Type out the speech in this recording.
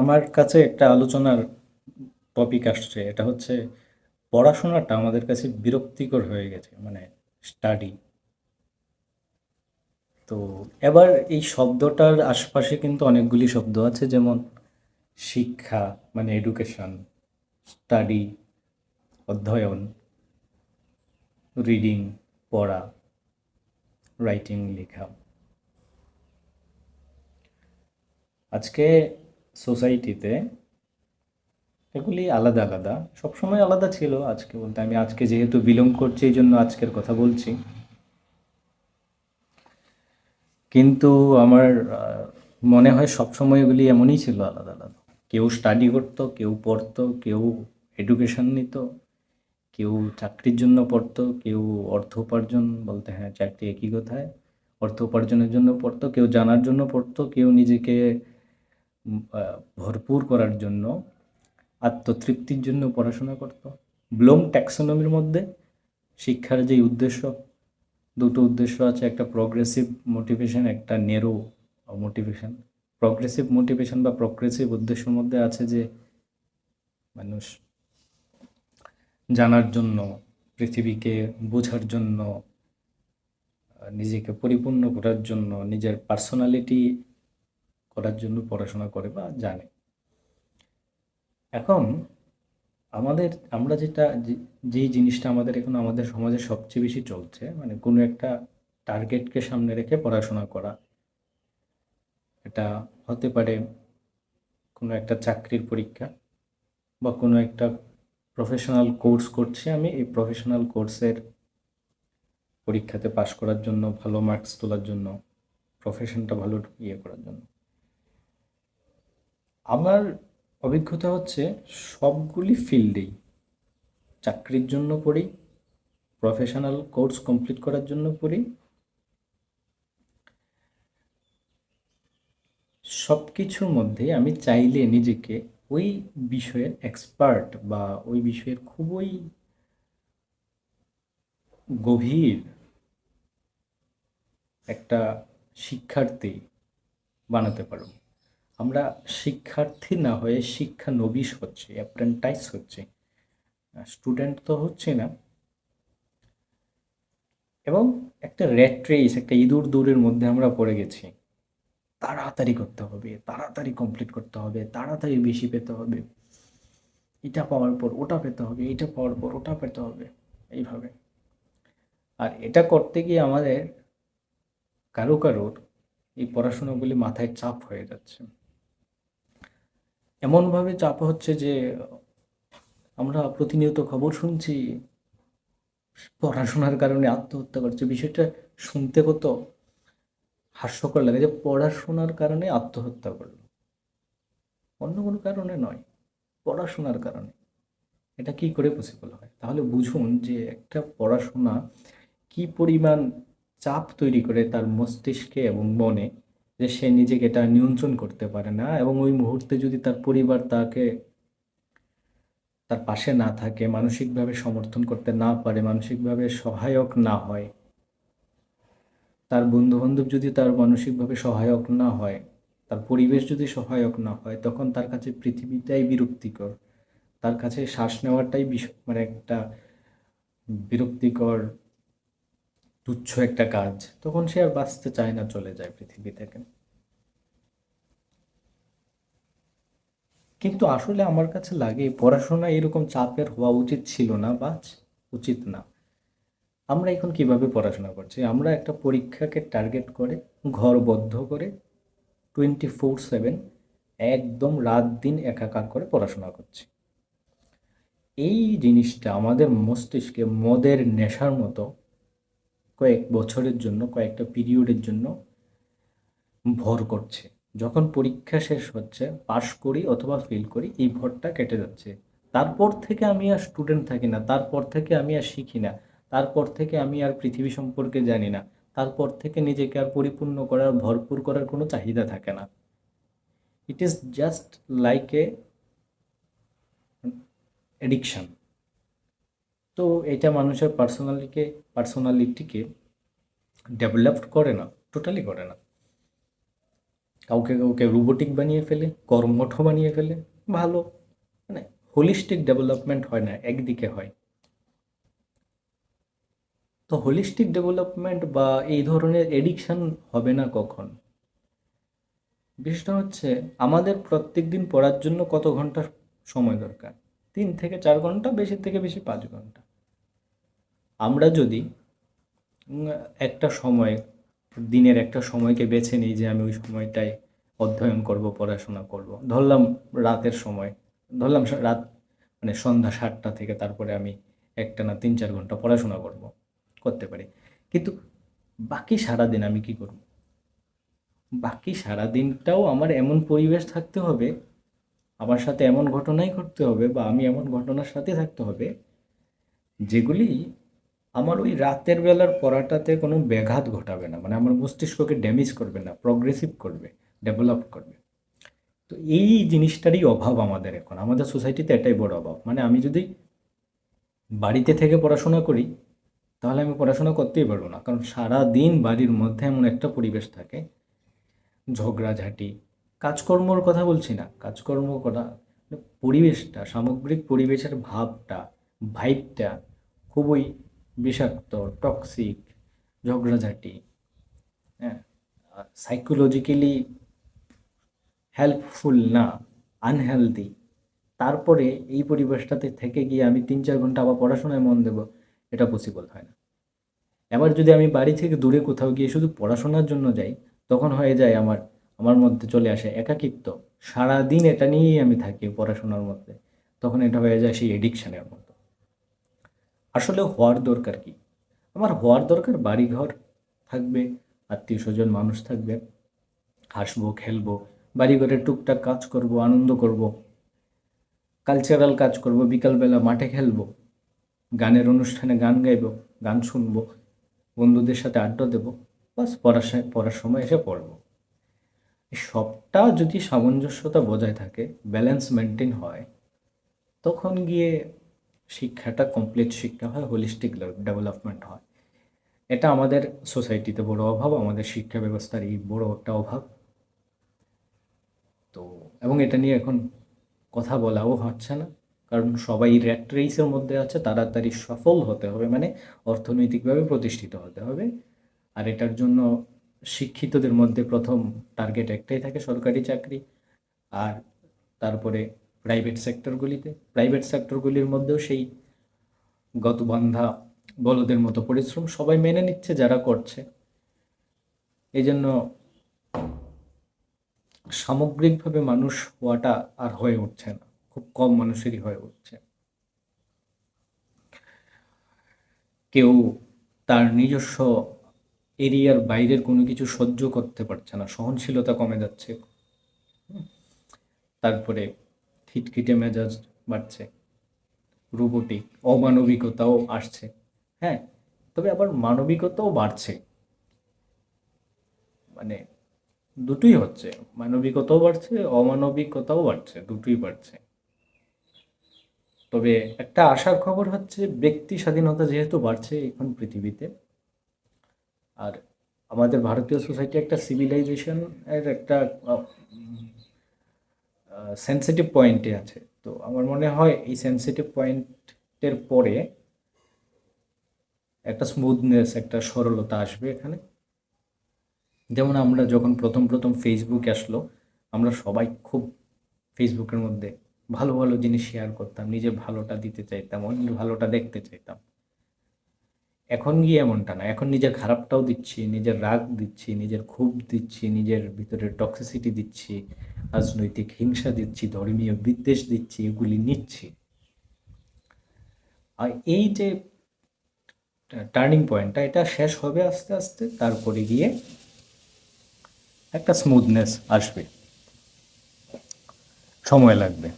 আমার কাছে একটা আলোচনার টপিক আসছে। এটা হচ্ছে পড়াশোনাটা আমাদের কাছে বিরক্তিকর হয়ে গেছে মানে স্টাডি তো এবার এই শব্দটার আশপাশে কিন্তু অনেকগুলি শব্দ আছে, যেমন শিক্ষা মানে এডুকেশন স্টাডি অধ্যয়ন রিডিং পড়া রাইটিং লেখা। আজকে সোসাইটিতে, এগুলি আলাদা আলাদা। সবসময় আলাদা ছিল আজকে বলতে। আমি আজকে যেহেতু বিলং করছি, এই জন্য আজকের কথা বলছি। কিন্তু আমার মনে হয় সবসময় এগুলি এমনই ছিল আলাদা আলাদা। কেউ স্টাডি করতো, কেউ পড়তো, কেউ এডুকেশন নিত, কেউ চাকরির জন্য পড়তো, কেউ অর্থ উপার্জন বলতে হ্যাঁ চাকরি একই কথায়, অর্থ উপার্জনের জন্য পড়তো, কেউ জানার জন্য পড়তো, কেউ নিজেকে ভরপুর করার জন্য, আত্মতৃপ্তির জন্য পড়াশোনা করতো। ব্লোম ট্যাক্সোনমির মধ্যে শিক্ষার যে উদ্দেশ্য, দুটো উদ্দেশ্য আছে, একটা প্রগ্রেসিভ মোটিভেশন একটা নেরো মোটিভেশন প্রগ্রেসিভ মোটিভেশন বা প্রগ্রেসিভ উদ্দেশ্যের মধ্যে আছে যে, মানুষ জানার জন্য, পৃথিবীকে বোঝার জন্য নিজেকে পরিপূর্ণ করার জন্য, নিজের পার্সোনালিটি করার জন্য পড়াশোনা করে বা জানে। এখন আমাদের, আমরা যেটা, যে- যেই জিনিসটা আমাদের এখন আমাদের সমাজে সবচেয়ে বেশি চলছে মানে কোনো একটা টার্গেটকে সামনে রেখে পড়াশোনা করা, এটা হতে পারে কোনো একটা চাকরির পরীক্ষা বা কোনো একটা প্রফেশনাল কোর্স করছি আমি, এই প্রফেশনাল কোর্সের পরীক্ষাতে পাশ করার জন্য, ভালো মার্কস তোলার জন্য প্রফেশনটা ভালো ইয়ে করার জন্য। আমার অভিজ্ঞতা হচ্ছে সবগুলি ফিল্ডেই চাকরির জন্য পড়ি প্রফেশনাল কোর্স কমপ্লিট করার জন্য পড়ি। সব কিছুর মধ্যে আমি চাইলে নিজেকে ওই বিষয়ের এক্সপার্ট বা ওই বিষয়ের খুবই গভীর একটা শিক্ষার্থী বানাতে পারব আমরা শিক্ষার্থী না হয়ে শিক্ষা নবিশ হচ্ছে অ্যাপ্রেন্টাইজ হচ্ছে। স্টুডেন্ট তো হচ্ছে না। এবং একটা র্যাট একটা ইঁদুর দৌড়ের মধ্যে আমরা পড়ে গেছি। তাড়াতাড়ি করতে হবে, তাড়াতাড়ি কমপ্লিট করতে হবে, তাড়াতাড়ি বেশি পেতে হবে। এটা পাওয়ার পর ওটা পেতে হবে, এটা পাওয়ার পর ওটা পেতে হবে, এইভাবে। আর এটা করতে গিয়ে আমাদের কারও কারোর এই পড়াশোনাগুলি মাথায় চাপ হয়ে যাচ্ছে। এমনভাবে চাপ হচ্ছে যে আমরা প্রতিনিয়ত খবর শুনছি, পড়াশোনার কারণে আত্মহত্যা করছে। বিষয়টা শুনতে কত হাস্যকর লাগে যে পড়াশোনার কারণে আত্মহত্যা করল। অন্য কোনো কারণে নয়, পড়াশোনার কারণে। এটা কি করে পসিবল হয়? তাহলে বুঝুন যে একটা পড়াশোনা কি পরিমাণ চাপ তৈরি করে তার মস্তিষ্কে এবং মনে যে সে নিজেকে এটা নিয়ন্ত্রণ করতে পারে না এবং ওই মুহূর্তে যদি তার পরিবার তাকে তার পাশে না থাকে, মানসিকভাবে সমর্থন করতে না পারে, মানসিকভাবে সহায়ক না হয়, তার বন্ধুবান্ধব যদি তার মানসিকভাবে সহায়ক না হয়, তার পরিবেশ যদি সহায়ক না হয়, তখন তার কাছে পৃথিবীটাই বিরক্তিকর। তার কাছে শ্বাস নেওয়াটাই মানে একটা বিরক্তিকর তুচ্ছ একটা কাজ, তখন সে আর বাঁচতে চায় না, চলে যায় পৃথিবী থেকে। কিন্তু আসলে আমার কাছে লাগে পড়াশোনা এরকম চাপের হওয়া উচিত ছিল না, বা উচিত না। আমরা এখন কীভাবে পড়াশোনা করছি? আমরা একটা পরীক্ষাকে টার্গেট করে, ঘরবদ্ধ করে টোয়েন্টি ফোর সেভেন একদম রাত দিন একাকার করে পড়াশোনা করছি। এই জিনিসটা আমাদের মস্তিষ্কে, মদের নেশার মতো কয়েক বছরের জন্য, কয়েকটা পিরিয়ডের জন্য ভর করছে। যখন পরীক্ষা শেষ হচ্ছে, পাশ করি অথবা ফেল করি, এই ভরটা কেটে যাচ্ছে। তারপর থেকে আমি আর স্টুডেন্ট থাকি না, তারপর থেকে আমি আর শিখি না, তারপর থেকে আমি আর পৃথিবী সম্পর্কে জানি না, তারপর থেকে নিজেকে আর পরিপূর্ণ করার, ভরপুর করার কোনো চাহিদা থাকে না। It is just like a addiction তো এটা মানুষের পার্সোনালিকে পার্সোনালিটিকে ডেভেলপ করে না টোটালি করে না। কাউকে কাউকে রোবোটিক বানিয়ে ফেলে, কর্মঠ বানিয়ে ফেলে, ভালো। মানে হোলিস্টিক ডেভেলপমেন্ট হয় না, একদিকে হয়। তো হোলিস্টিক ডেভেলপমেন্ট বা এই ধরনের এডিকশন হবে না কখন? বিষয়টা হচ্ছে, আমাদের প্রত্যেক দিন পড়ার জন্য কত ঘণ্টা সময় দরকার? তিন থেকে চার ঘণ্টা বেশি থেকে বেশি পাঁচ ঘণ্টা। আমরা যদি একটা সময়, দিনের একটা সময়কে বেছে নিই যে আমি ওই সময়টায় অধ্যয়ন করব, পড়াশোনা করব। ধরলাম রাতের সময়, ধরলাম রাত মানে সন্ধ্যা সাতটা থেকে তারপরে আমি একটা না তিন চার ঘণ্টা পড়াশোনা করব, করতে পারি। কিন্তু বাকি সারাদিন আমি কি করব? বাকি সারাদিনটাও আমার এমন পরিবেশ থাকতে হবে, আমার সাথে এমন ঘটনাই ঘটতে হবে বা আমি এমন ঘটনার সাথে থাকতে হবে, যেগুলি আমার ওই রাতের বেলার পড়াটাতে কোনো ব্যাঘাত ঘটাবে না। মানে আমার মস্তিষ্ককে ড্যামেজ করবে না প্রগ্রেসিভ করবে ডেভেলপ করবে। তো এই জিনিসটারই অভাব আমাদের এখন। আমাদের সোসাইটিতে এটাই বড় অভাব। মানে আমি যদি বাড়িতে থেকে পড়াশোনা করি, তাহলে আমি পড়াশোনা করতেই পারব না। কারণ সারা দিন বাড়ির মধ্যে এমন একটা পরিবেশ থাকে, ঝগড়াঝাটি, কাজকর্মর কথা বলছি না, কাজকর্ম করা মানে পরিবেশটা, সামগ্রিক পরিবেশের ভাবটা ভাইবটা খুবই বিষাক্ত টক্সিক ঝগড়াঝাটি হ্যাঁ সাইকোলজিক্যালি হেল্পফুল না আনহেলদি তারপরে এই পরিবেশটাতে থেকে গিয়ে আমি তিন চার ঘণ্টা আবার পড়াশোনায় মন দেব, এটা পসিবল হয় না। এবার যদি আমি বাড়ি থেকে দূরে কোথাও গিয়ে শুধু পড়াশোনার জন্য যাই, তখন হয়ে যায় আমার আমার মধ্যে চলে আসে একাকিত্ব। সারাদিন এটা নিয়েই আমি থাকি পড়াশোনার মধ্যে, তখন এটা হয়ে যায় সেই এডিকশানের মতো আসলে হওয়ার দরকার কি? আমার হওয়ার দরকার বাড়িঘর থাকবে, আত্মীয় স্বজন, মানুষ থাকবে। হাসবো, খেলব বাড়িঘরে টুকটাক কাজ করব, আনন্দ করব কালচারাল কাজ করব, বিকালবেলা মাঠে খেলব, গানের অনুষ্ঠানে গান গাইবো, গান শুনব, বন্ধুদের সাথে আড্ডা দেবো, বাস পড়ার পড়ার সময় এসে পড়ব। সবটা যদি সামঞ্জস্যতা বজায় থাকে ব্যালেন্স মেনটেন হয়, তখন গিয়ে শিক্ষাটা কমপ্লিট শিক্ষা হয় হোলিস্টিক ডেভেলপমেন্ট হয়। এটা আমাদের সোসাইটিতে বড় অভাব, আমাদের শিক্ষা ব্যবস্থার এই বড় একটা অভাব। তো, এবং এটা নিয়ে এখন কথা বলাও হচ্ছে না, কারণ সবাই র্যাট রেসের মধ্যে আছে, তাড়াতাড়ি সফল হতে হবে মানে অর্থনৈতিকভাবে প্রতিষ্ঠিত হতে হবে। আর এটার জন্য শিক্ষিতদের মধ্যে প্রথম টার্গেট একটাই থাকে সরকারি চাকরি, আর তারপরে প্রাইভেট সেক্টরগুলিতে। প্রাইভেট সেক্টরগুলির মধ্যেও সেই গতবন্ধা বলদের মতো পরিশ্রম সবাই মেনে নিচ্ছে, যারা করছে। এই জন্য সামগ্রিকভাবে মানুষ হওয়াটা আর হয়ে উঠছে না। খুব কম মানুষেরই হয়ে উঠছে। কেউ তার নিজস্ব এরিয়ার বাইরের কোনো কিছু সহ্য করতে পারছে না। সহনশীলতা কমে যাচ্ছে। তারপরে খিটখিটে মেজাজ বাড়ছে। রোবোটিক, অমানবিকতাও আসছে। হ্যাঁ তবে আবার মানবিকতাও বাড়ছে। মানে দুটোই হচ্ছে। মানবিকতাও বাড়ছে, অমানবিকতাও বাড়ছে, দুটোই বাড়ছে। তবে একটা আশার খবর হচ্ছে, ব্যক্তি স্বাধীনতা যেহেতু বাড়ছে এখন পৃথিবীতে, আর আমাদের ভারতীয় সোসাইটি একটা সিভিলাইজেশন এর একটা সেন্সিটিভ পয়েন্টে আছে। তো আমার মনে হয় এই সেন্সিটিভ পয়েন্টের পরে একটা স্মুথনেস একটা সরলতা আসবে এখানে। যেমন আমরা যখন প্রথম প্রথম ফেসবুক আসলো, আমরা সবাই খুব ফেসবুকের মধ্যে ভালো ভালো জিনিস শেয়ার করতাম, নিজের ভালোটা দিতে চাইতাম, অন্যের ভালোটা দেখতে চাইতাম। এখন গিয়ে এমনটা না। এখন নিজের খারাপটাও দিচ্ছি, নিজের রাগ দিচ্ছি, নিজের ক্ষোভ দিচ্ছি, নিজের ভিতরে টক্সিসিটি দিচ্ছি, রাজনৈতিক হিংসা দিচ্ছি, ধর্মীয় বিদ্বেষ দিচ্ছি, এগুলি নিচ্ছি। আর এই যে টার্নিং পয়েন্টটা এটা শেষ হবে আস্তে আস্তে, তারপরে গিয়ে একটা স্মুথনেস আসবে। সময় লাগবে।